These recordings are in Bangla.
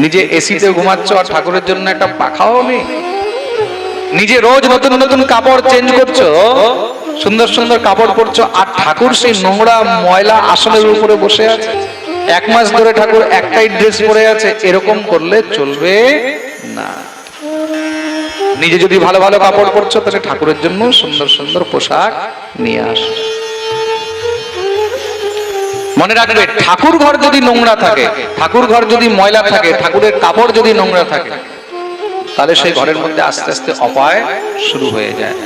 নিজে এসিতে ঘুমাচ্ছ আর ঠাকুরের জন্য একটা পাখাও নেই নিজে রোজ নতুন নতুন কাপড় চেঞ্জ করছ, সুন্দর সুন্দর কাপড় পরছো, আর ঠাকুর সেই নোংরা ময়লা আসনের উপরে বসে আছে। এক মাস ধরে ঠাকুর একটাই ড্রেস পরে আছে, এরকম করলে চলবে না। নিজে যদি ভালো ভালো কাপড় পরছো, তাহলে ঠাকুরের জন্য সুন্দর সুন্দর পোশাক নিয়ে আস। মনে রাখবে ঠাকুর ঘর যদি নোংরা থাকে ঠাকুর ঘর যদি ময়লা থাকে, ঠাকুরের কাপড় যদি নোংরা থাকে, তাহলে সেই ঘরের মধ্যে আস্তে আস্তে অপায় শুরু হয়ে যায়।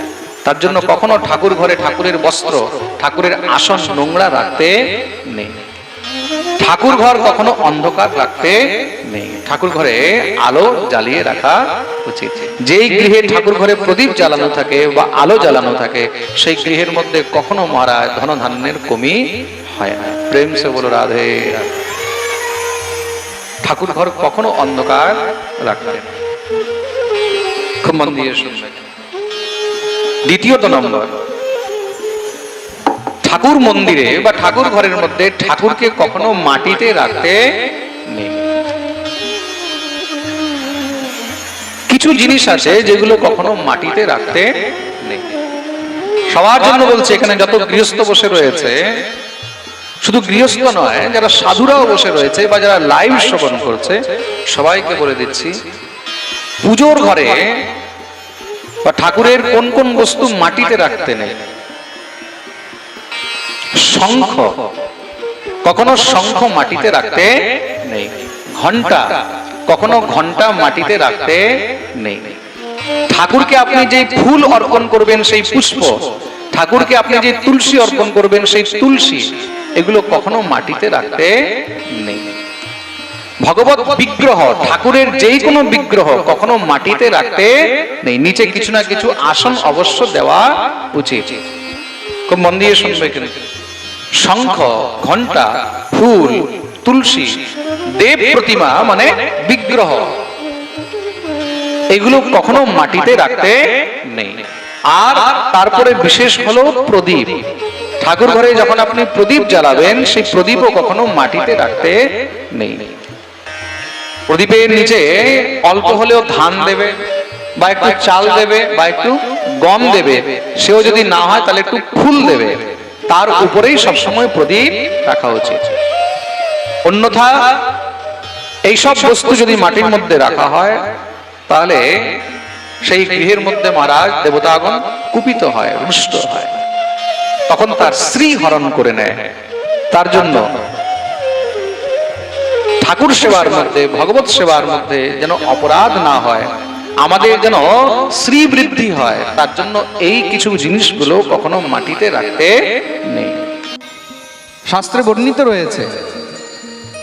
তার জন্য কখনো ঠাকুর ঘরে ঠাকুরের বস্ত্র, ঠাকুরের আসন নোংরা রাখতে নেই। ঠাকুর ঘর কখনো অন্ধকার রাখতে নেই। ঠাকুর ঘরে আলো জ্বালিয়ে রাখা উচিত। যেই গৃহে ঠাকুর ঘরে প্রদীপ জ্বালানো থাকে বা আলো জ্বালানো থাকে, সেই গৃহের মধ্যে কখনো মহারাজ ধনধান্যের কমি হয় না প্রেম সে বলো, রাধে। ঠাকুর ঘর কখনো অন্ধকার নেই। খুব মন দিয়ে শুনবেন দ্বিতীয়ত নম্বর, ঠাকুর মন্দিরে বা ঠাকুর ঘরের মধ্যে ঠাকুরকে কখনো মাটিতে রাখতে নেই কিছু জিনিস আছে যেগুলো কখনো মাটিতে রাখতে নেই সবার জন্য বলছে, এখানে যত গৃহস্থ বসে রয়েছে শুধু গৃহস্থ নয়, যারা সাধুরাও বসে রয়েছে বা যারা লাইভ শ্রবণ করছে, সবাইকে বলে দিচ্ছি, পুজোর ঘরে বা ঠাকুরের কোন কোন বস্তু মাটিতে রাখতে নেই। শঙ্খ, কখনো শঙ্খ মাটিতে রাখতে নেই। ঘণ্টা কখনো ঘণ্টা মাটিতে রাখতে নেই। ঠাকুরকে আপনি যে ফুল অর্পণ করবেন সেই পুষ্প, ঠাকুরকে আপনি যে তুলসী অর্পণ করবেন সেই তুলসী এগুলো কখনো মাটিতে রাখতে নেই। ভগবত বিগ্রহ, ঠাকুরের যেই কোনো বিগ্রহ কখনো মাটিতে রাখতে নেই। নিচে কিছু না কিছু আসন অবশ্য দেওয়া উচিত। খুব মন দিয়ে শুনবে কিন্তু। শঙ্খ ঘণ্টা ফুল, তুলসী, দেব প্রতিমা মানে বিগ্রহ। এগুলো কখনো মাটিতে রাখতে নেই। আর তারপরে বিশেষ হলো প্রদীপ। ঠাকুর ঘরে যখন আপনি প্রদীপ জ্বালাবেন, সেই প্রদীপও কখনো মাটিতে রাখতে নেই। প্রদীপের নিচে অল্প হলেও ধান দেবে, বা একটু চাল দেবে, বা একটু গম দেবে, সেও যদি না হয় তাহলে একটু ফুল দেবে। তার উপরেই সবসময় প্রদীপ রাখা উচিত। অন্যথা এইসব বস্তু যদি মাটির মধ্যে রাখা হয়, তাহলে সেই গৃহের মধ্যে মহারাজ দেবতাগণ কুপিত হয় রুষ্ট হয়। তখন তার স্ত্রী হরণ করে নেয়। তার জন্য ঠাকুর সেবার মধ্যে, ভগবত সেবার মধ্যে যেন অপরাধ না হয়, আমাদের যেন শ্রী বৃদ্ধি হয়, তার জন্য এই কিছু জিনিসগুলো কখনো মাটিতে রাখতে নেই। শাস্ত্রে বর্ণিত রয়েছে,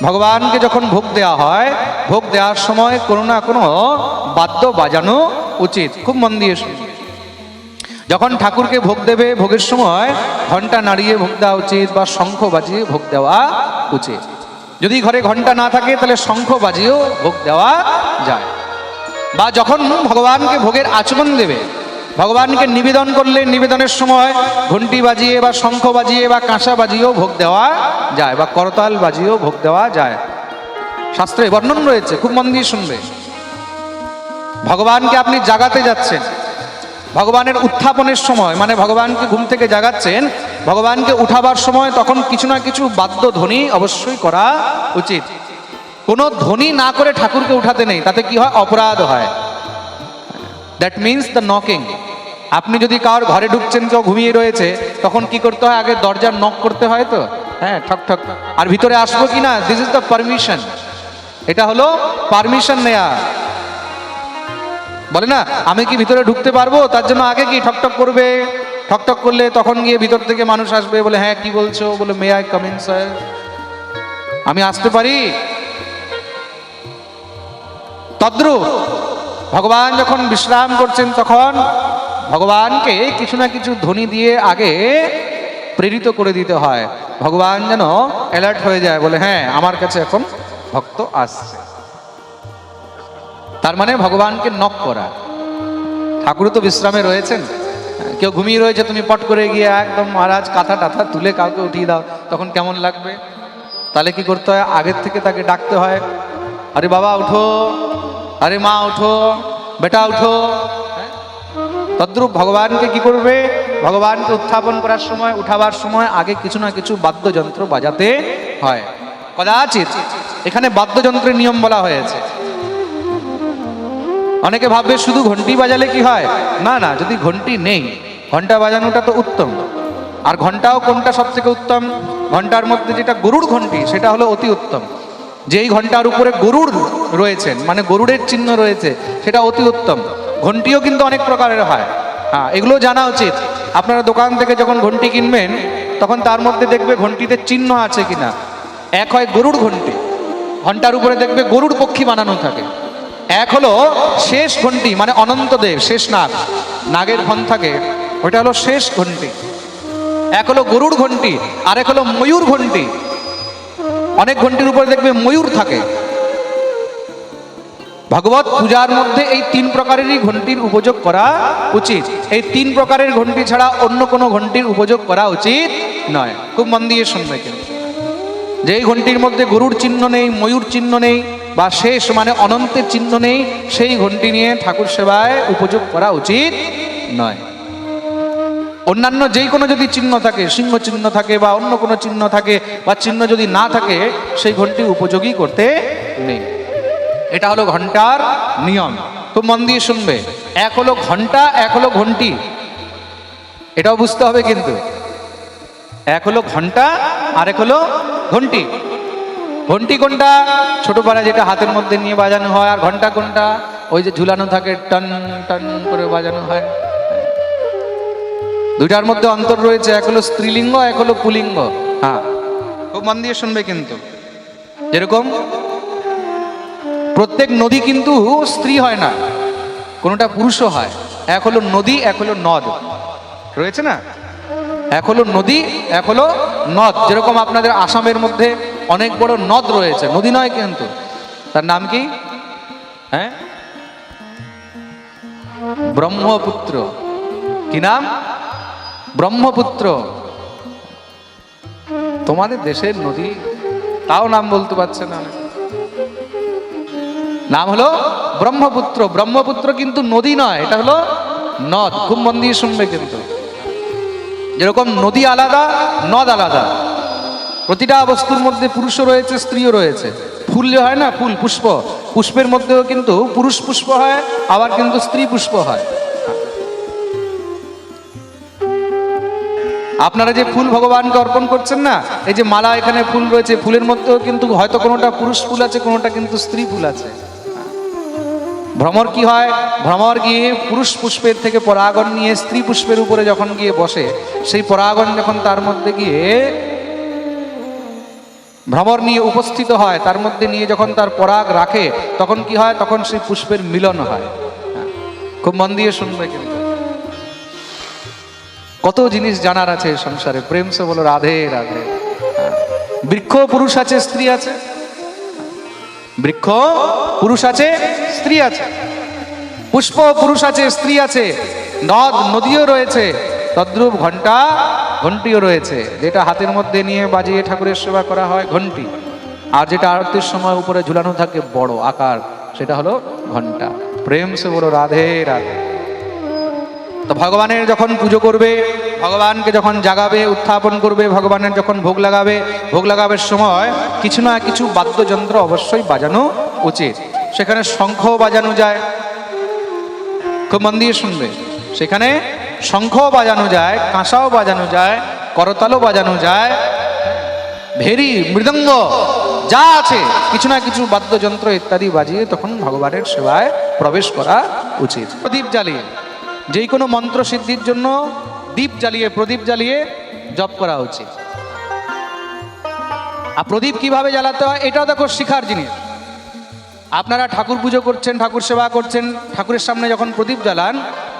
ভগবানকে যখন ভোগ দেওয়া হয়, ভোগ দেওয়ার সময় কোনো না কোনো বাদ্য বাজানো উচিত। খুব মন দিয়ে শুনুন। যখন ঠাকুরকে ভোগ দেবে, ভোগের সময় ঘণ্টা নাড়িয়ে ভোগ দেওয়া উচিত বা শঙ্খ বাজিয়ে ভোগ দেওয়া উচিত। যদি ঘরে ঘণ্টা না থাকে, তাহলে শঙ্খ বাজিয়েও ভোগ দেওয়া যায়। বা যখন ভগবানকে ভোগের আচমন দেবে, ভগবানকে নিবেদন করলে নিবেদনের সময় ঘন্টি বাজিয়ে বা শঙ্খ বাজিয়ে বা কাঁসা বাজিয়েও ভোগ দেওয়া যায় বা করতাল বাজিয়েও ভোগ দেওয়া যায়। শাস্ত্রে বর্ণন রয়েছে, খুব মন দিয়ে শুনবে। ভগবানকে আপনি জাগাতে যাচ্ছেন ভগবানের উত্থাপনের সময় মানে ভগবানকে ঘুম থেকে জাগাচ্ছেন, ভগবানকে উঠাবার সময় তখন কিছু না কিছু বাদ্য ধ্বনি অবশ্যই করা উচিত। কোনো ধ্বনি না করে ঠাকুরকে উঠাতে নেই, তাতে কি হয়? অপরাধ হয়। দ্যাট মিনস দ্য নকিং আপনি যদি কারোর ঘরে ঢুকছেন, কেউ ঘুমিয়ে রয়েছে, তখন কি করতে হয়? আগে দরজার নক করতে হয় তো? হ্যাঁ ঠক ঠক। আর ভিতরে আসব কি না দিস ইজ দ্য পারমিশন এটা হলো পারমিশন নেয়া। বলে না, আমি কি ভিতরে ঢুকতে পারব? তার জন্য আগে কি ঠকঠক করবে? ঠকঠক করলে তখন গিয়ে ভিতর থেকে মানুষ আসবে বলে হ্যাঁ কি বলছো? বলে মে আই কামিং স্যার আমি আসতে পারি? তদ্রুপ, ভগবান যখন বিশ্রাম করছেন তখন ভগবানকে কিছু না কিছু ধ্বনি দিয়ে আগে প্রেরিত করে দিতে হয়। ভগবান যেন অ্যালার্ট হয়ে যায় বলে হ্যাঁ আমার কাছে এখন ভক্ত আসছে। তার মানে ভগবানকে নক করা। ঠাকুর তো বিশ্রামে রয়েছেন। কেউ ঘুমিয়ে রয়েছে, তুমি পট করে গিয়ে একদম মহারাজ কাঁথা টাথা তুলে কাউকে উঠিয়ে দাও, তখন কেমন লাগবে? তাহলে কি করতে হয়? আগের থেকে তাকে ডাকতে হয়, আরে বাবা, উঠো। আরে মা, উঠো। বেটা, উঠো। হ্যাঁ? তদ্রূপ ভগবানকে কি করবে? ভগবানকে উত্থাপন করার সময়, উঠাবার সময় আগে কিছু না কিছু বাদ্যযন্ত্র বাজাতে হয়। কদাচিৎ এখানে বাদ্যযন্ত্রের নিয়ম বলা হয়েছে। অনেকে ভাববে শুধু ঘন্টি বাজালে কি হয়? না না, যদি ঘন্টি নেই, ঘণ্টা বাজানোটা তো উত্তম। আর ঘন্টাও কোনটা সব থেকে উত্তম? ঘণ্টার মধ্যে যেটা গরুর ঘন্টি, সেটা হলো অতি উত্তম। যেই ঘণ্টার উপরে গরুর রয়েছেন মানে গরুড়ের চিহ্ন রয়েছে, সেটা অতি উত্তম। ঘন্টিও কিন্তু অনেক প্রকারের হয়। হ্যাঁ এগুলো জানা উচিত। আপনারা দোকান থেকে যখন ঘন্টি কিনবেন, তখন তার মধ্যে দেখবে ঘন্টিতে চিহ্ন আছে কিনা। এক হয় গরুর ঘন্টি। ঘণ্টার উপরে দেখবে গরুর পক্ষী বানানো থাকে। এক হলো শেষ ঘন্টি মানে অনন্তদেব শেষ নাগ। নাগের থাকে ওটা হলো শেষ ঘন্টি এক হলো গরুর ঘন্টি আর এক হলো ময়ূর ঘন্টি অনেক ঘন্টির উপরে দেখবে ময়ূর থাকে। ভগবত পূজার মধ্যে এই তিন প্রকারেরই ঘন্টির উপযোগ করা উচিত। এই তিন প্রকারের ঘন্টি ছাড়া অন্য কোনো ঘন্টির উপযোগ করা উচিত নয়। খুব মন দিয়ে শুনবে যেই ঘন্টির মধ্যে গরুর চিহ্ন নেই, ময়ূর চিহ্ন নেই বা শেষ মানে অনন্তের চিহ্ন নেই, সেই ঘন্টি নিয়ে ঠাকুর সেবায় উপযোগ করা উচিত নয়। অন্যান্য যেই কোনো যদি চিহ্ন থাকে, সিংহ চিহ্ন থাকে বা অন্য কোনো চিহ্ন থাকে বা চিহ্ন যদি না থাকে, সেই ঘন্টি উপযোগী করতে নেই। এটা হলো ঘণ্টার নিয়ম। তো মন দিয়ে শুনবে, এক হলো ঘণ্টা, এক হলো ঘন্টি। এটাও বুঝতে হবে কিন্তু। এক হলো ঘণ্টা আর এক হলো ঘন্টি। ঘন্টি কোনটা? ছোট পাড়া যেটা হাতের মধ্যে নিয়ে বাজানো হয় আর ঘণ্টা কোনটা? ওই যে ঝুলানো থাকে টন টন করে বাজানো হয়। দুইটার মধ্যে অন্তর রয়েছে এক হলো স্ত্রীলিঙ্গ এক হলো পুলিঙ্গ। হ্যাঁ। খুব মন দিয়ে শুনবে কিন্তু। যেরকম প্রত্যেক নদী কিন্তু স্ত্রী হয় না কোনোটা পুরুষও হয়। এক হলো নদী এক হলো নদ। রয়েছে না? এক হলো নদী এক হলো নদ। যেরকম আপনাদের আসামের মধ্যে অনেক বড় নদ রয়েছে। নদী নয় কিন্তু। তার নাম কি? হ্যাঁ? ব্রহ্মপুত্র। কি নাম? ব্রহ্মপুত্র। তোমাদের দেশের নদী, তাও নাম বলতে পারছে না। নাম হলো ব্রহ্মপুত্র। ব্রহ্মপুত্র কিন্তু নদী নয়, এটা হলো নদ। খুব মন দিয়ে শুনবে কিন্তু। যেরকম নদী আলাদা, নদ আলাদা। প্রতিটা বস্তুর মধ্যে পুরুষও রয়েছে, স্ত্রীও রয়েছে। ফুল যে হয় না, ফুল, পুষ্প। পুষ্পের মধ্যেও কিন্তু পুরুষ পুষ্প হয়, আবার কিন্তু স্ত্রী পুষ্প হয়। আপনারা যে ফুল ভগবানকে অর্পণ করছেন না, এই যে মালা এখানে ফুল রয়েছে, ফুলের মধ্যেও কিন্তু হয়তো কোনোটা পুরুষ ফুল আছে, কোনোটা কিন্তু স্ত্রী ফুল আছে। ভ্রমর কি হয়? ভ্রমর গিয়ে পুরুষ পুষ্পের থেকে পরাগণ নিয়ে স্ত্রী পুষ্পের উপরে যখন গিয়ে বসে, সেই পরাগণ যখন তার মধ্যে গিয়ে ভ্রমর নিয়ে উপস্থিত হয় তার মধ্যে নিয়ে যখন তার পরাগ রাখে তখন কি হয়? তখন সেই পুষ্পের মিলন হয়। হ্যাঁ, খুব মন দিয়ে শুনবে কিন্তু। কত জিনিস জানার আছে সংসারে। প্রেম সে বলো রাধে রাধে। হ্যাঁ, বৃক্ষ পুরুষ আছে স্ত্রী আছে। বৃক্ষ পুরুষ আছে স্ত্রী আছে। পুষ্প পুরুষ আছে স্ত্রী আছে। নদ নদীও রয়েছে। তদ্রূপ ঘণ্টা ঘন্টিও রয়েছে, যেটা হাতের মধ্যে নিয়ে বাজিয়ে ঠাকুরের সেবা করা হয় ঘন্টি আর যেটা আরতির সময় উপরে ঝুলানো থাকে বড় আকার, সেটা হলো ঘণ্টা প্রেম সে বড় রাধে রাধে। তো ভগবানের যখন পুজো করবে, ভগবানকে যখন জাগাবে, উত্থাপন করবে, ভগবানের যখন ভোগ লাগাবে, ভোগ লাগাবার সময় কিছু না কিছু বাদ্যযন্ত্র অবশ্যই বাজানো উচিত। সেখানে শঙ্খ বাজানো যায়। খুব মন দিয়ে শুনবে। সেখানে শঙ্খ বাজানো যায়, কাঁসাও বাজানো যায়, করতালও বাজানো যায়। ভেরি মৃদঙ্গ, যা আছে, কিছু না কিছু বাদ্যযন্ত্র ইত্যাদি বাজিয়ে তখন ভগবানের সেবায় প্রবেশ করা উচিত। প্রদীপ জ্বালিয়ে, যেই কোনো মন্ত্র সিদ্ধির জন্য দীপ জ্বালিয়ে, প্রদীপ জ্বালিয়ে জপ করা উচিত। আর প্রদীপ কীভাবে জ্বালাতে হয়, এটাও দেখো শিখার জিনিস। আপনারা ঠাকুর পুজো করছেন, ঠাকুর সেবা করছেন, ঠাকুরের সামনে যখন প্রদীপ জ্বালান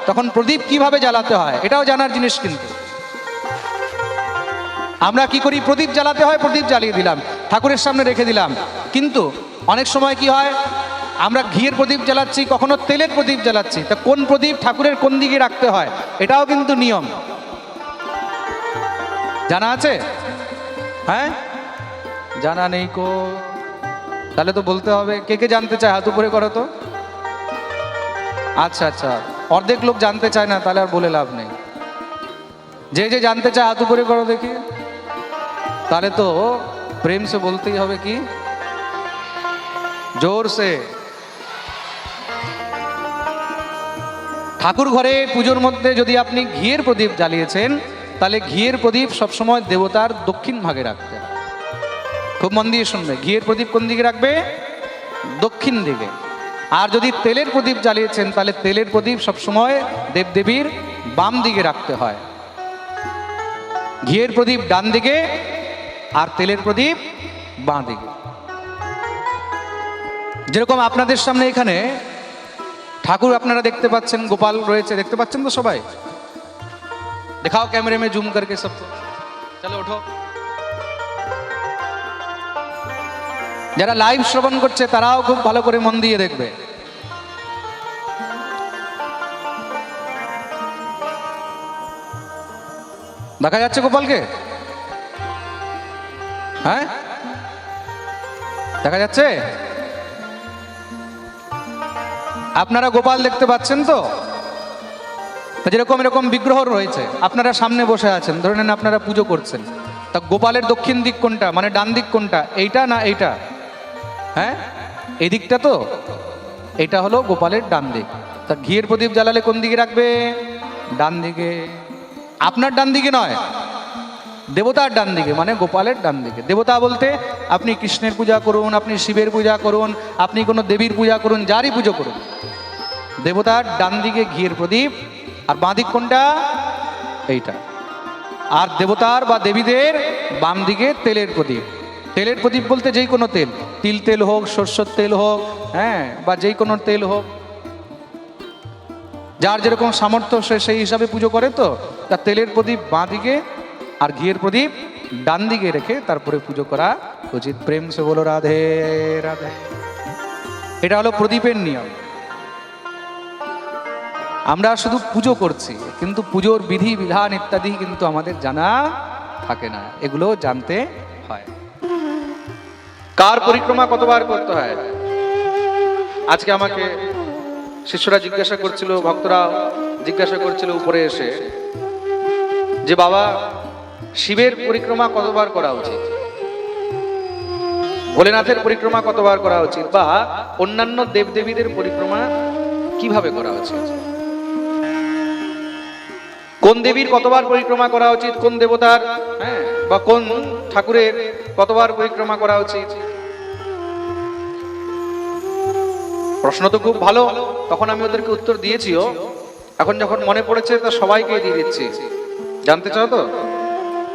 তখন প্রদীপ কীভাবে জ্বালাতে হয়? এটাও জানার জিনিস কিন্তু। আমরা কি করি? প্রদীপ জ্বালাতে হয়, প্রদীপ জ্বালিয়ে দিলাম। ঠাকুরের সামনে রেখে দিলাম। কিন্তু অনেক সময় কি হয়? আমরা ঘিয়ের প্রদীপ জ্বালাচ্ছি, কখনো তেলের প্রদীপ জ্বালাচ্ছি। তা কোন প্রদীপ ঠাকুরের কোন দিকে রাখতে হয়? এটাও কিন্তু নিয়ম। জানা আছে? হ্যাঁ? জানা নেই কো। তাহলে তো বলতে হবে। কে কে জানতে চায়? হাত উপরে করো তো। আচ্ছা আচ্ছা। অর্ধেক লোক জানতে চায় না, তাহলে আর বলে লাভ নেই। যে যে জানতে চায়, হাত উপরে করো দেখি। তাহলে তো প্রেম সে বলতেই হবে কি? জোর সে। ঠাকুর ঘরে পুজোর মধ্যে যদি আপনি ঘিয়ের প্রদীপ জ্বালিয়েছেন, তাহলে ঘিয়ের প্রদীপ সবসময় দেবতার দক্ষিণ ভাগে রাখতে খুব মন দিয়ে শুনবে, ঘিয়ের প্রদীপ কোন দিকে রাখবে? দক্ষিণ দিকে। আর যদি তেলের প্রদীপ জ্বালিয়েছেন, তাহলে তেলের প্রদীপ সবসময় দেবদেবীর বাম দিকে রাখতে হয়। ঘিয়ের প্রদীপ ডান দিকে আর তেলের প্রদীপ বাঁ দিকে। যেরকম আপনাদের সামনে এখানে ঠাকুর আপনারা দেখতে পাচ্ছেন, গোপাল রয়েছে, দেখতে পাচ্ছেন তো সবাই? দেখাও ক্যামেরা মে জুম করকে সব। চলো ওঠো। যারা লাইভ শ্রবণ করছে, তারাও খুব ভালো করে মন দিয়ে দেখবে। দেখা যাচ্ছে গোপালকে? হ্যাঁ? দেখা যাচ্ছে? আপনারা গোপাল দেখতে পাচ্ছেন তো? যেরকম এরকম বিগ্রহ রয়েছে, আপনারা সামনে বসে আছেন, ধরে নেন আপনারা পুজো করছেন। তা গোপালের দক্ষিণ দিক কোনটা মানে ডান দিক কোনটা, এইটা না এইটা? হ্যাঁ? এই দিকটা তো? এটা হলো গোপালের ডান দিক। তা ঘিয়ের প্রদীপ জ্বালালে কোন দিকে রাখবে? ডান দিকে। আপনার ডান দিকে নয়। দেবতার ডান দিকে মানে গোপালের ডান দিকে। দেবতা বলতে আপনি কৃষ্ণের পূজা করুন, আপনি শিবের পূজা করুন, আপনি কোনো দেবীর পূজা করুন, যারই পুজো করুন। দেবতার ডান দিকে ঘিয়ের প্রদীপ, আর বাঁ দিক কোনটা? এইটা। আর দেবতার বা দেবীদের বাম দিকে তেলের প্রদীপ। তেলের প্রদীপ বলতে যেই কোনো তেল, তিল তেল হোক, সর্ষের তেল হোক হ্যাঁ বা যেই কোনো তেল হোক যার যেরকম সামর্থ্য সে সেই হিসাবে পুজো করে তো, তা তেলের প্রদীপ বাঁ দিকে আর ঘিয়ের প্রদীপ ডান দিকে রেখে তারপরে পুজো করা উচিত। প্রেম সে বলো, রাধে রাধে। এটা হলো প্রদীপের নিয়ম। আমরা শুধু পুজো করছি, কিন্তু পুজোর বিধি, বিধান ইত্যাদি কিন্তু আমাদের জানা থাকে না। এগুলো জানতে হয়। কার পরিক্রমা কতবার করতে হয়? আজকে আমাকে শিষ্যরা জিজ্ঞাসা করছিল, ভক্তরা জিজ্ঞাসা করছিল উপরে এসে যে, বাবা, শিবের পরিক্রমা কতবার করা উচিত? ভোলেনাথের পরিক্রমা কতবার করা উচিত? বা অন্যান্য দেবদেবীদের পরিক্রমা কীভাবে করা উচিত? কোন দেবীর কতবার পরিক্রমা করা উচিত? কোন দেবতার হ্যাঁ বা কোন ঠাকুরের কতবার পরিক্রমা করা উচিত? প্রশ্ন তো খুব ভালো তখন আমি ওদেরকে উত্তর দিয়েছিও এখন যখন মনে পড়েছে তা সবাইকে দিয়ে দিচ্ছি জানতে চাও তো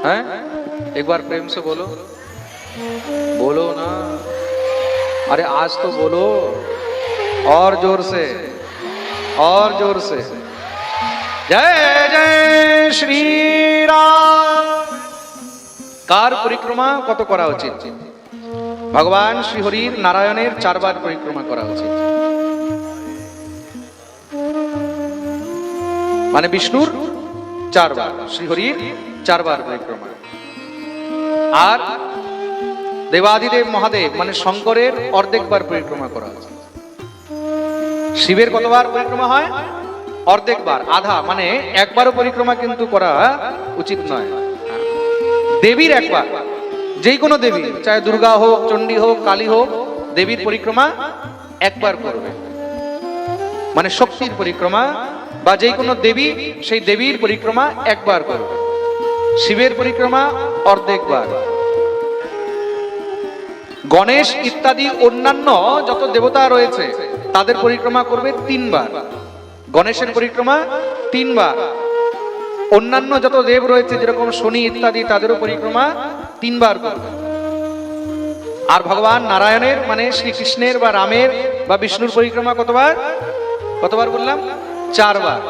হ্যাঁ একবার প্রেম সে বলো बोलो ना अरे आज तो बोलो और जोर से और जोर से जय जय श्री রাম কার পরিক্রমা কত করা উচিত ভগবান শ্রীহরির নারায়ণের চারবার পরিক্রমা করা উচিত মানে বিষ্ণুর চারবার, শ্রীহরির চারবার পরিক্রমা আর দেবাদিদেব মহাদেব মানে শঙ্করের অর্ধেকবার পরিক্রমা করা উচিত শিবের কতবার পরিক্রমা হয়? অর্ধেকবার, আধা মানে একবারও পরিক্রমা কিন্তু করা উচিত নয়। দেবীর একবার যেই কোনো দেবী চাहे দুর্গা হোক, চণ্ডী হোক, কালী হোক, দেবীর পরিক্রমা একবার করবে। মানে শক্তির পরিক্রমা বা যেই কোনো দেবী, সেই দেবীর পরিক্রমা একবার করবে। শিবের পরিক্রমা অর্ধেকবার। গণেশ ইত্যাদি অন্যান্য যত দেবতা রয়েছে, তাদের পরিক্রমা করবে তিনবার। গণেশের পরিক্রমা তিনবার। অন্যান্য যত দেব রয়েছে, যেরকম শনি ইত্যাদি, তাদেরও পরিক্রমা তিনবার করবে। আর ভগবান নারায়ণের মানে শ্রীকৃষ্ণের বা রামের বা বিষ্ণুর পরিক্রমা কতবার? কতবার বললাম? চারবার।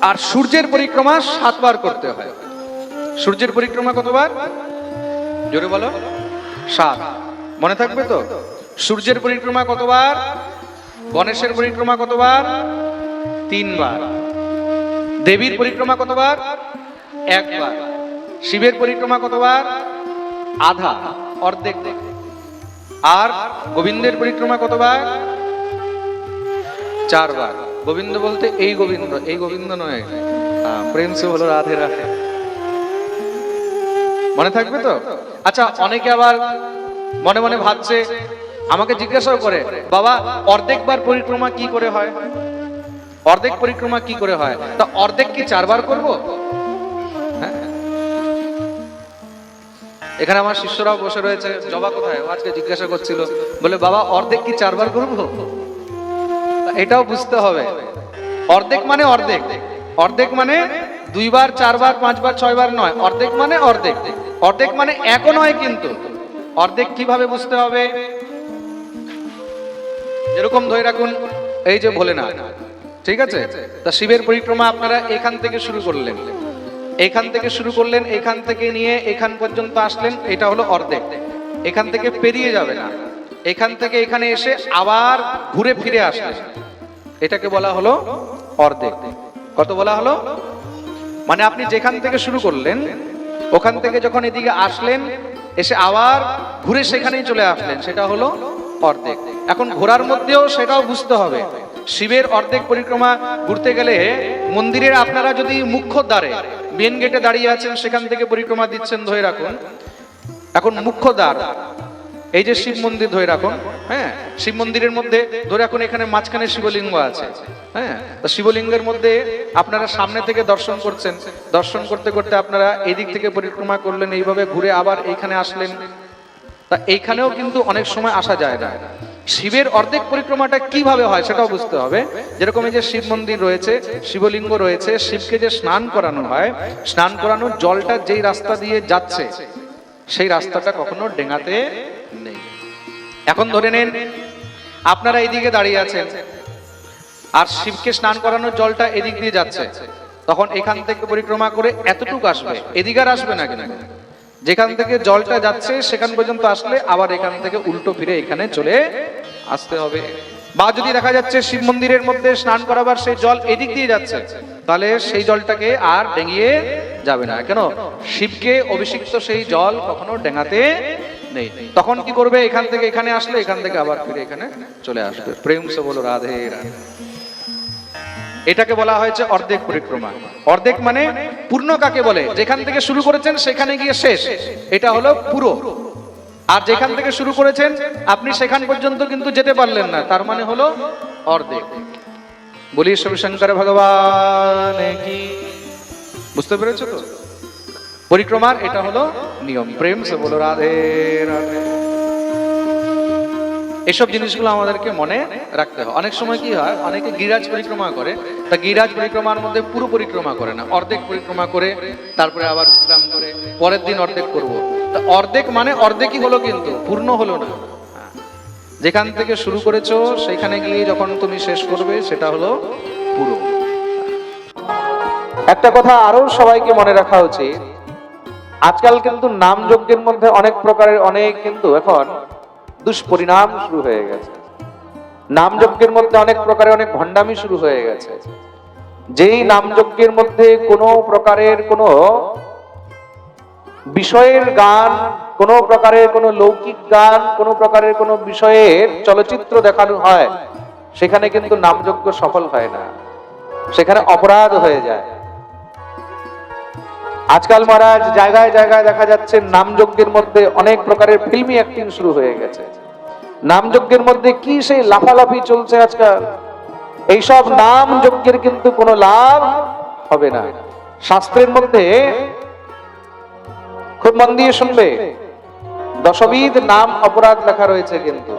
আর সূর্যের পরিক্রমা সাতবার করতে হয়। সূর্যের পরিক্রমা কতবার? জোরে বলো। সাত। মনে থাকবে তো? সূর্যের পরিক্রমা কতবার? গণেশের পরিক্রমা কতবার? তিনবার। দেবীর পরিক্রমা কতবার? একবার। শিবের পরিক্রমা কতবার? আধা। অর্ধেক। আর গোবিন্দের পরিক্রমা কতবার? চারবার। গোবিন্দ বলতে এই গোবিন্দ এই গোবিন্দ নয়। প্রেম সে হলো রাধে রাধে। মনে থাকবে তো? আচ্ছা অনেকে আবার মনে মনে ভাবছে, আমাকে জিজ্ঞাসাও করে, বাবা, অর্ধেকবার পরিক্রমা কি করে হয়? অর্ধেক পরিক্রমা কি করে হয়? তা অর্ধেক কি চারবার করব? হ্যাঁ। এখানে আমার শিষ্যরাও বসে রয়েছে, জবা কোথায়? আজকে জিজ্ঞাসা করছিল, বলে, বাবা, অর্ধেক কি চারবার করব? এটাও বুঝতে হবে। অর্ধেক মানে অর্ধেক। অর্ধেক মানে দুইবার, চারবার, পাঁচবার, ছয়বার নয়। অর্ধেক মানে অর্ধেক। অর্ধেক মানে একও নয় কিন্তু। অর্ধেক কীভাবে বুঝতে হবে? যেরকম ধরে রাখুন, এই যে ভোলেনাথ। ঠিক আছে? তা শিবের পরিক্রমা আপনারা এখান থেকে শুরু করলেন। এখান থেকে শুরু করলেন, এখান থেকে নিয়ে এখান পর্যন্ত আসলেন, এটা হলো অর্ধেক। এখান থেকে পেরিয়ে যাবে না। এখান থেকে এখানে এসে আবার ঘুরে ফিরে আসলেন এটাকে বলা হলো অর্ধেক। কত বলা হলো? মানে আপনি যেখান থেকে শুরু করলেন, ওখান থেকে যখন এদিকে আসলেন, এসে আবার ঘুরে সেখানেই চলে আসলেন, সেটা হলো অর্ধেক। এখন ঘোরার মধ্যেও সেটাও বুঝতে হবে। শিবের অর্ধেক পরিক্রমা ঘুরতে গেলে মন্দিরের আপনারা যদি মুখ্য দ্বারে, মেন গেটে দাঁড়িয়ে আছেন, সেখান থেকে পরিক্রমা দিচ্ছেন, ধরে রাখুন। এখন মুখ্য দ্বার এই যে শিব মন্দির ধরে রাখুন হ্যাঁ? শিব মন্দিরের মধ্যে ধরে রাখুন, এখানে মাঝখানে শিবলিঙ্গ আছে হ্যাঁ? তো শিবলিঙ্গের মধ্যে আপনারা সামনে থেকে দর্শন করছেন। দর্শন করতে করতে আপনারা এদিক থেকে পরিক্রমা করলেন, এইভাবে ঘুরে আবার এইখানে আসলেন। তা এইখানেও কিন্তু অনেক সময় আসা যায় না। শিবের অর্ধেক পরিক্রমাটা কীভাবে হয় সেটাও বুঝতে হবে। যেরকম এই যে শিব মন্দির রয়েছে, শিবলিঙ্গ রয়েছে, শিবকে যে স্নান করানো হয়, স্নান করানোর জলটা যেই রাস্তা দিয়ে যাচ্ছে, সেই রাস্তাটা কখনো ডেঙাতে এখন ধরে নেন, আপনারা এইদিকে দাঁড়িয়ে আছেন। আর শিবকে স্নান করানোর জলটা এদিক দিয়ে যাচ্ছে। তখন এখান থেকে পরিক্রমা করে এতটুকু আসবে। এদিকে আর আসবে না কিন্তু। যেখান থেকে জলটা যাচ্ছে, সেখান পর্যন্ত আসলে আবার এখান থেকে উল্টো ফিরে এখানে চলে আসতে হবে। বা যদি দেখা যাচ্ছে শিব মন্দিরের মধ্যে স্নান করাবার সেই জল এদিক দিয়ে যাচ্ছে, তাহলে সেই জলটাকে আর ডেঙিয়ে যাবে না। কেন? শিবকে অভিষিক্ত সেই জল কখনো ডেঙাতে নেই। তখন কি করবে? এখান থেকে এখানে আসলে এখান থেকে আবার ফিরে এখানে চলে আসবে। প্রেম সে বলো, রাধে এটাকে বলা হয়েছে অর্ধেক পরিক্রমা। অর্ধেক মানে পূর্ণ কাকে বলে? যেখান থেকে শুরু করেছেন, সেখানে গিয়ে শেষ। এটা হলো পুরো। আর যেখান থেকে শুরু করেছেন, আপনি সেখান পর্যন্ত কিন্তু যেতে পারলেন না। তার মানে হলো অর্ধেক। বলি, শিবশঙ্কর ভগবান বুঝতে পেরেছ তো? পরিক্রমার, এটা হলো নিয়ম। প্রেম সে বলো রাধে রাধে। এসব জিনিসগুলো আমাদেরকে মনে রাখতে হয়। অনেক সময় কি হয়, অনেকে গিরাজ পরিক্রমা করে, তা গিরাজ পরিক্রমার মধ্যে পুরো পরিক্রমা করে না। অর্ধেক পরিক্রমা করে, তারপরে আবার বিশ্রাম করে, পরের দিন অর্ধেক করব। তা অর্ধেক মানে অর্ধেকই হলো কিন্তু, পূর্ণ হলো না। যেখান থেকে শুরু করেছ, সেখানে গিয়ে যখন তুমি শেষ করবে, সেটা হলো পুরো। একটা কথা আরও সবাইকে মনে রাখা উচিত আজকাল কিন্তু নাম যজ্ঞের মধ্যে অনেক প্রকারের অনেক কিন্তু এখন দুষ্পরিণাম শুরু হয়ে গেছে। নাম যজ্ঞের মধ্যে অনেক প্রকারের অনেক ভণ্ডামি শুরু হয়ে গেছে। যেই নাম যজ্ঞের মধ্যে কোনো প্রকারের কোনো বিষয়ের গান, কোনো প্রকারের কোনো লৌকিক গান, কোনো প্রকারের কোনো বিষয়ের চলচ্চিত্র দেখানো হয়, সেখানে কিন্তু নামযজ্ঞ সফল হয় না। সেখানে অপরাধ হয়ে যায়। আজকাল মহারাজ, জায়গায় জায়গায় দেখা যাচ্ছে নামযজ্ঞের মধ্যে অনেক প্রকারের ফিল্মি অ্যাক্টিং শুরু হয়ে গেছে। নামযজ্ঞের মধ্যে কি সেই লাফালাফি চলছে আজকাল? এইসব নাম যজ্ঞের কিন্তু কোনো লাভ হবে না। শাস্ত্রের মধ্যে খুব মন দিয়ে শুনবে, দশবিধ নাম অপরাধ লেখা রয়েছে কিন্তু।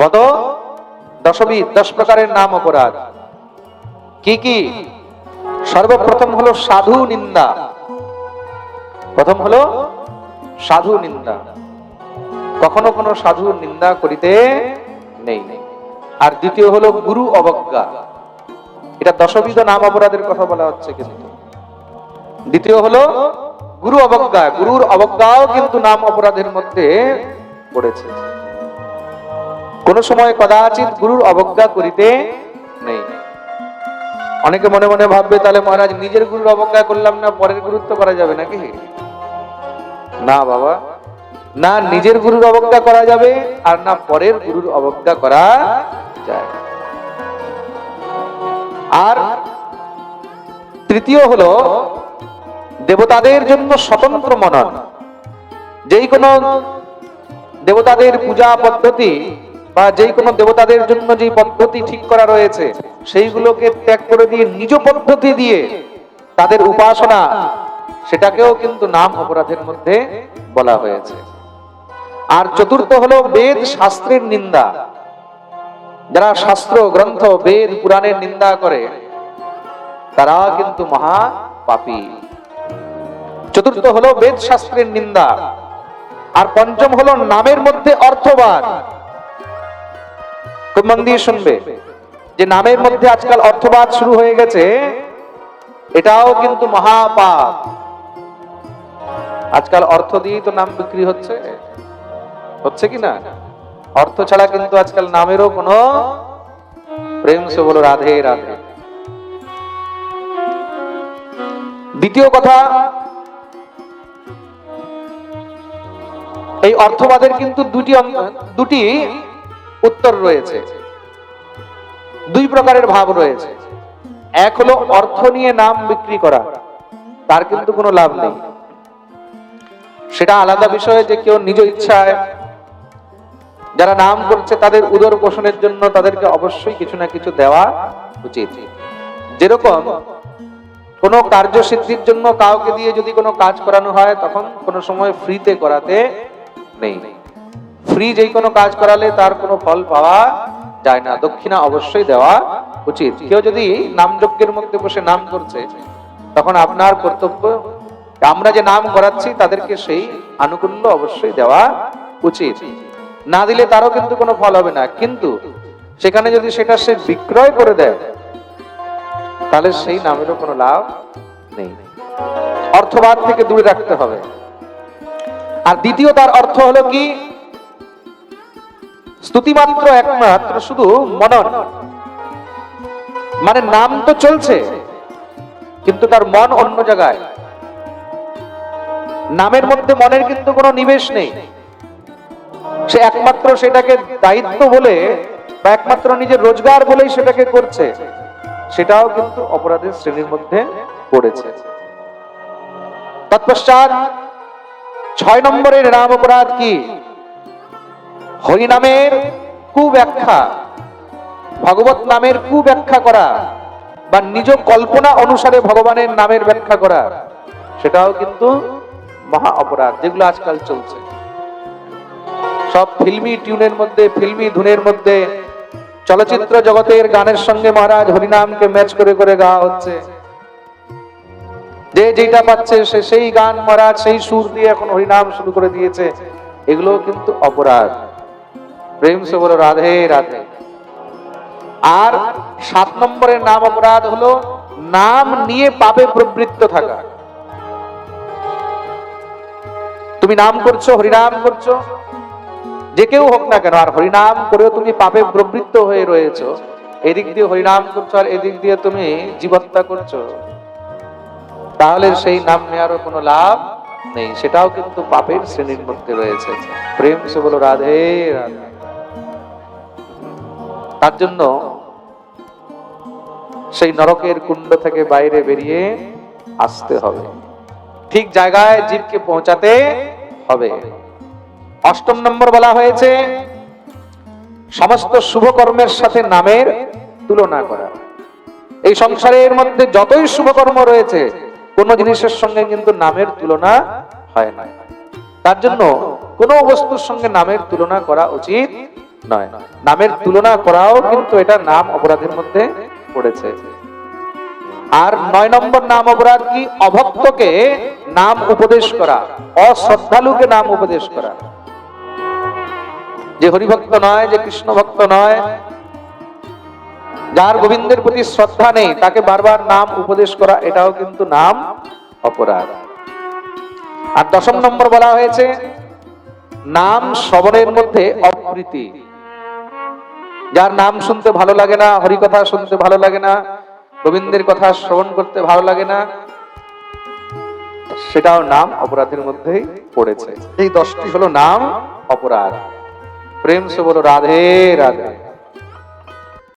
কত? দশবিধ, দশ প্রকারের নাম অপরাধ। কি কি? সর্বপ্রথম হলো সাধু নিন্দা। প্রথম হলো সাধু নিন্দা। কখনো কোনো সাধু নিন্দা করিতে নেই। আর দ্বিতীয় হলো গুরু অবজ্ঞা। এটা দশবিধ নাম অপরাধের কথা বলা হচ্ছে কিন্তু। দ্বিতীয় হলো গুরু অবজ্ঞা। গুরুর অবজ্ঞাও কিন্তু নাম অপরাধের মধ্যে পড়েছে। কোন সময় কদাচিৎ গুরুর অবজ্ঞা করিতে নেই। অনেকে মনে মনে ভাববে, তাহলে মহারাজ নিজের গুরুর অবজ্ঞা করলাম না, পরের গুরুত্ব করা যাবে নাকি? না বাবা, না নিজের গুরুর অবজ্ঞা করা যাবে, আর না পরের গুরুর অবজ্ঞা করা যায়। আর তৃতীয় হলো, দেবতাদের জন্য স্বতন্ত্র মনন। যেই কোনো দেবতাদের পূজা পদ্ধতি বা যেই কোনো দেবতাদের জন্য যে পদ্ধতি ঠিক করা রয়েছে, সেইগুলোকে ত্যাগ করে দিয়ে নিজ পদ্ধতি দিয়ে তাদের উপাসনা, সেটাকেও কিন্তু নাম অপরাধের মধ্যে বলা হয়েছে। আর চতুর্থ হলো বেদ শাস্ত্রের নিন্দা। যারা শাস্ত্র, গ্রন্থ, বেদ, পুরাণের নিন্দা করে, তারা কিন্তু মহা পাপী। চতুর্থ হলো বেদ শাস্ত্রের নিন্দা। আর পঞ্চম হলো নামের মধ্যে অর্থবাদ। খুব মন দিয়ে শুনবে যে নামের মধ্যে আজকাল অর্থবাদ শুরু হয়ে গেছে, এটাও কিন্তু মহাপাপ। আজকাল অর্থ তো নাম বিক্রি হচ্ছে। হচ্ছে কি না? অর্থ ছাড়া কিন্তু আজকাল নামেরও প্রেম সে বলো রাধে রাধে। দ্বিতীয় কথা, এই অর্থবাদের কিন্তু দুটি দুটি উত্তর রয়েছে। দুই প্রকারের ভাব রয়েছে। এক হলো অর্থ নিয়ে নাম বিক্রি করা। তার কিন্তু কোনো লাভ নেই। সেটা আলাদা বিষয় যে কেউ নিজ ইচ্ছায় যারা নাম করছে, তাদের উদর পোষণের জন্য তাদেরকে অবশ্যই কিছু না কিছু দেওয়া উচিত। যেরকম কোনো কার্যসিদ্ধির জন্য কাউকে দিয়ে যদি কোনো কাজ করানো হয়, তখন কোনো সময় ফ্রিতে করাতে নেই। ফ্রি যেই কোনো কাজ করালে তার কোনো ফল পাওয়া যায় না। দক্ষিণা অবশ্যই দেওয়া উচিত। কেউ যদি নামযজ্ঞের মধ্যে বসে নাম করছে, তখন আপনার কর্তব্য, আমরা যে নাম করাচ্ছি, তাদেরকে সেই আনুকূল্য অবশ্যই দেওয়া উচিত। না দিলে তারও কিন্তু কোনো ফল হবে না। কিন্তু সেখানে যদি সেটা সে বিক্রয় করে দেয়, তাহলে সেই নামেরও কোনো লাভ নেই। অর্থবাদ থেকে দূরে রাখতে হবে। আর দ্বিতীয় তার অর্থ হলো কি? স্তুতিমাত্র একমাত্র শুধু মনন। মানে নাম তো চলছে, কিন্তু তার মন অন্য জায়গায়। নামের মধ্যে মনের কিন্তু কোনো নিবেশ নেই। সে একমাত্র সেটাকে দায়িত্ব বলে বা একমাত্র নিজের রোজগার বলেই সেটাকে করছে, সেটাও কিন্তু অপরাধের শ্রেণির মধ্যে পড়েছে। তৎপশ্চাৎ ছয় নম্বরের নাম অপরাধ কি? হরিনামের কুব্যাখ্যা, ভগবত নামের কুব্যাখ্যা করা বা নিজ কল্পনা অনুসারে ভগবানের নামের ব্যাখ্যা করা, সেটাও কিন্তু মহা অপরাধ, যেগুলো আজকাল চলছে। সব ফিল্মি টিউনের মধ্যে, ফিল্মি ধুনের মধ্যে চলচ্চিত্র জগতের গানের সঙ্গে মহারাজ হরিনামকে ম্যাচ করে করে গাওয়া হচ্ছে। যে যেটা পাচ্ছে, সে সেই গান মহারাজ, সেই সুর দিয়ে এখন হরিনাম শুরু করে দিয়েছে। এগুলো কিন্তু অপরাধ। প্রেম সে বলো রাধে রাধে। আর সাত নম্বরের নাম অপরাধ হলো, নাম নিয়ে পাপে প্রবৃত্ত থাকা। তুমি নাম করছ, হরিনাম করছ, যে কেউ হোক না কেন, আর হরিনাম করেও তুমি পাপে প্রবৃত্ত হয়ে রয়েছো। এদিক দিয়ে হরিনাম করছ, আর এদিক দিয়ে তুমি জীবত্তা করছ। তাহলে সেই নাম নেওয়ারও কোনো লাভ নেই, সেটাও কিন্তু পাপের শ্রেণির মধ্যে রয়েছে। প্রেম সে বলো রাধে রাধে। তার জন্য সেই নরকের কুণ্ড থেকে বাইরে বেরিয়ে আসতে হবে। ঠিক জায়গায় জীবকে পৌঁছাতে হবে। অষ্টম নম্বর বলা হয়েছে, সমস্ত শুভ কর্মের সাথে নামের তুলনা করা। এই সংসারের মধ্যে যতই শুভকর্ম রয়েছে, কোন জিনিসের সঙ্গে কিন্তু নামের তুলনা হয় না। তার জন্য কোন বস্তুর সঙ্গে নামের তুলনা করা উচিত নয়। নামের তুলনা করাও কিন্তু এটা নাম অপরাধের মধ্যে পড়েছে। আর নয় নম্বর নাম অপরাধ কি? অভক্তকে নাম উপদেশ করা, অশ্রদ্ধালুকে নাম উপদেশ করা। যে হরিভক্ত নয়, যে কৃষ্ণ ভক্ত নয়, যার গোবিন্দের প্রতি শ্রদ্ধা নেই, তাকে বারবার নাম উপদেশ করা, এটাও কিন্তু নাম অপরাধ। আর দশম নম্বর বলা হয়েছে, নাম শ্রবণের মধ্যে অপ্রীতি। যার নাম শুনতে ভালো লাগে না, হরিকথা শুনতে ভালো লাগে না, গোবিন্দের কথা শ্রবণ করতে ভালো লাগে না, সেটাও নাম অপরাধের মধ্যেই পড়েছে। এই দশটি হলো নাম, অপরাধ। প্রেম সে বলো, রাধে রাধে।